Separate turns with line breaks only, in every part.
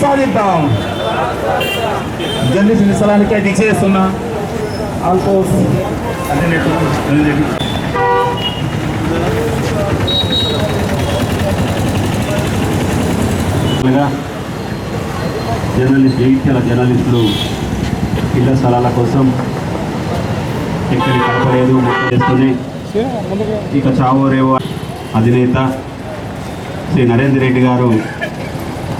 సాధిద్దాం జర్నలిస్ట్ స్థలానికి దీక్ష చేస్తున్నా ఆల్కోస్
జర్నలిస్ట్ జగిత్యాల జర్నలిస్టులు ఇళ్ళ స్థలాల కోసం ఎక్కడికి కలపలేదు మొత్తం చేస్తూనే ఇక చావో రేవో అధినేత శ్రీ నరేందర్ రెడ్డి గారు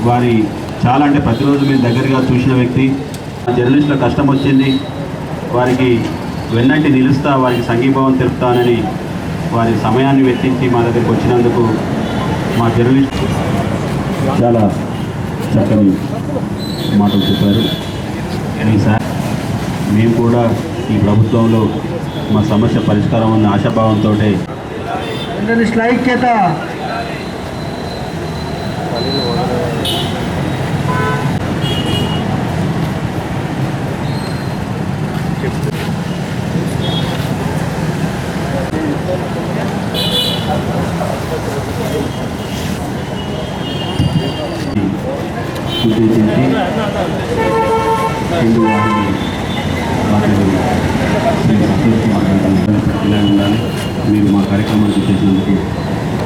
వారి చాలా అంటే ప్రతిరోజు మీరు దగ్గరగా చూసిన వ్యక్తి ఆ జర్నలిస్టుల కష్టం వచ్చింది. వారికి వెన్నంటి నిలుస్తా వారికి సంఘీభావం తెలుపుతానని వారి సమయాన్ని వెచ్చించి మా దగ్గరికి వచ్చినందుకు మా జర్నలిస్ట్ చాలా చక్కని మాటలు చెప్పారు. సార్ మేము కూడా ఈ ప్రభుత్వంలో మా సమస్య పరిష్కారం ఉన్న ఆశాభావంతో
జర్నలిస్టుల ఐక్యత
హిందూ వాహిని వాటిని శ్రీ సంతోష్ మాట్లాడాలి ఇలా ఉండాలి మీరు మా కార్యక్రమానికి చేసినందుకు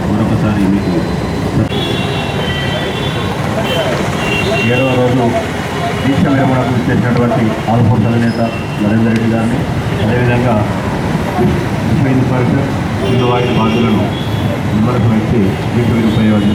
మరొకసారి మీకు ఏడవ రోజు దీక్ష విరమణకు చేసినటువంటి ఆల్ఫోర్సల నేత నరేందర్ రెడ్డి గారిని అదేవిధంగా విశ్వ హిందూ పరిషత్ హిందూ వాహిని బాధ్యులను నిమ్మలకు వచ్చి దీక్ష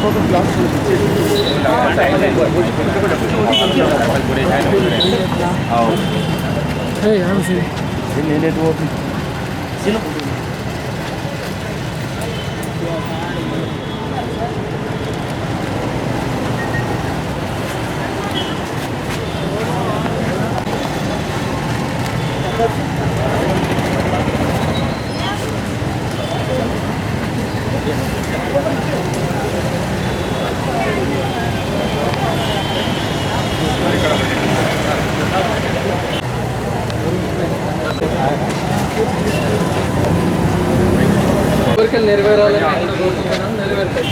Hey,
I'm sorry. Sini dia dua. Sini. Thank you. నెరవేరాలని కోరుకుంటున్నాను నెరవేరుతాయి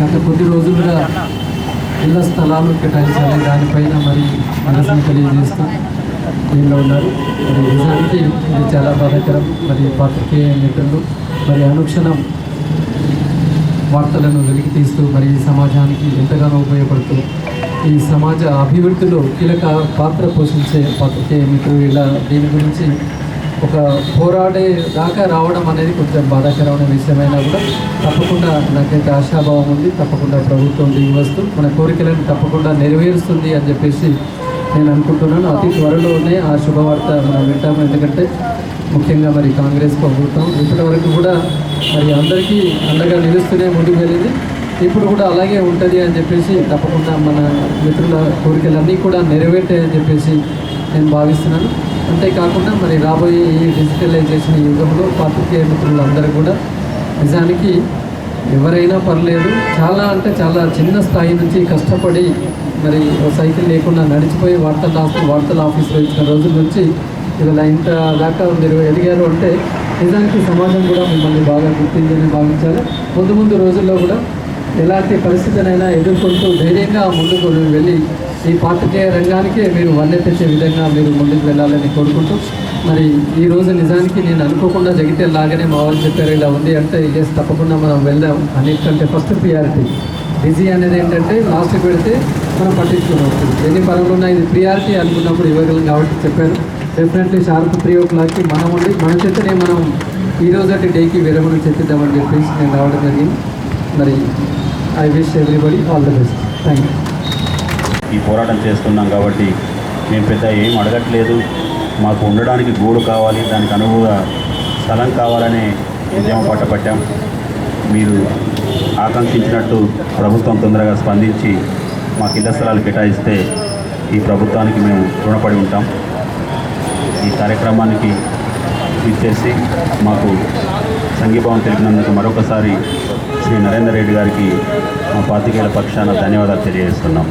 గత కొద్ది రోజులుగా ఇళ్ళ స్థలాలు కేటాయించాలి. దానిపైన మరి మనసును తెలియజేస్తూ దీనిలో ఉన్నారు. మరి నిజానికి ఇది చాలా బాధాకరం. మరి పాత్రికేయ మిత్రులు మరి అనుక్షణం వార్తలను వెలికి తీస్తూ మరి సమాజానికి ఎంతగానో ఉపయోగపడుతూ ఈ సమాజ అభివృద్ధిలో కీలక పాత్ర పోషించే పాత్రికేయ మిత్రులు ఇలా దీని గురించి ఒక పోరాడే దాకా రావడం అనేది కొంచెం బాధాకరమైన విషయమైనా కూడా తప్పకుండా నాకైతే ఆశాభావం ఉంది తప్పకుండా ప్రభుత్వం దిగివస్తూ మన కోరికలను తప్పకుండా నెరవేరుస్తుంది అని చెప్పేసి నేను అనుకుంటున్నాను. అతి త్వరలోనే ఆ శుభవార్త మనం వింటాము. ఎందుకంటే ముఖ్యంగా మరి కాంగ్రెస్ ప్రభుత్వం ఇప్పటివరకు కూడా మరి అందరికీ అండగా నిలుస్తూనే ముందుకు వెళ్ళింది. ఇప్పుడు కూడా అలాగే ఉంటుంది అని చెప్పేసి తప్పకుండా మన మిత్రుల కోరికలన్నీ కూడా నెరవేర్తాయని చెప్పేసి నేను భావిస్తున్నాను. అంతేకాకుండా మరి రాబోయే ఈ డిజిటలైజేషన్ యుగంలో పాత్రికేయ మిత్రులందరూ కూడా నిజానికి ఎవరైనా పర్లేదు చాలా అంటే చాలా చిన్న స్థాయి నుంచి కష్టపడి మరి సైకిల్ లేకుండా నడిచిపోయి వార్తల వార్తల ఆఫీస్లో ఇచ్చిన రోజుల నుంచి ఇవాళ ఇంత దాకా మీరు ఎదిగారు అంటే నిజానికి సమాజం కూడా మిమ్మల్ని బాగా గుర్తిందని భావించాలి. ముందు ముందు రోజుల్లో కూడా ఎలాంటి పరిస్థితినైనా ఎదుర్కొంటూ ధైర్యంగా ముందుకు వెళ్ళి ఈ పాత్రికేయ రంగానికే మీరు వన్నెత్తించే తెచ్చే విధంగా మీరు ముందుకు వెళ్ళాలని కోరుకుంటూ మరి ఈ రోజు నిజానికి నేను అనుకోకుండా జగితే లాగానే మా వాళ్ళు చెప్పారు ఇలా ఉంది అంటే ఎస్ తప్పకుండా మనం వెళ్దాం అన్నిటికంటే ఫస్ట్ ప్రియారిటీ బిజీ అనేది ఏంటంటే లాస్ట్ పెడితే మనం పట్టించుకున్నాం ఎన్ని పనులు ఉన్నా ఇది ప్రియారిటీ అనుకున్నప్పుడు ఇవ్వగలం కాబట్టి చెప్పారు. డెఫినెట్లీ షార్ప్ త్రీ ఓ క్లాక్కి మనం ఉండి మన చేతనే మనం ఈ రోజటి డేకి విరమణ చెప్పిద్దామని చెప్పేసి నేను రావడం జరిగింది. మరి I wish everybody all the best thank you
ఈ పోరాటం చేస్తున్నాం కాబట్టి మేము పెద్ద ఏం అడగట్లేదు. మాకు ఉండడానికి గూడు కావాలి దానికి అనువుగా స్థలం కావాలనే ఉద్యమం పట్టపట్టాం మీరు ఆకాంక్షించినట్టు ప్రభుత్వం తొందరగా స్పందించి మాకు ఇళ్ళ స్థలాలు కేటాయిస్తే ఈ ప్రభుత్వానికి మేము రుణపడి ఉంటాం. ఈ కార్యక్రమానికి ఇచ్చేసి మాకు సంఘీభావం తెలిపినందుకు మరొకసారి శ్రీ నరేందర్ రెడ్డి గారికి మా పాతికేయుల పక్షాన ధన్యవాదాలు తెలియజేస్తున్నాం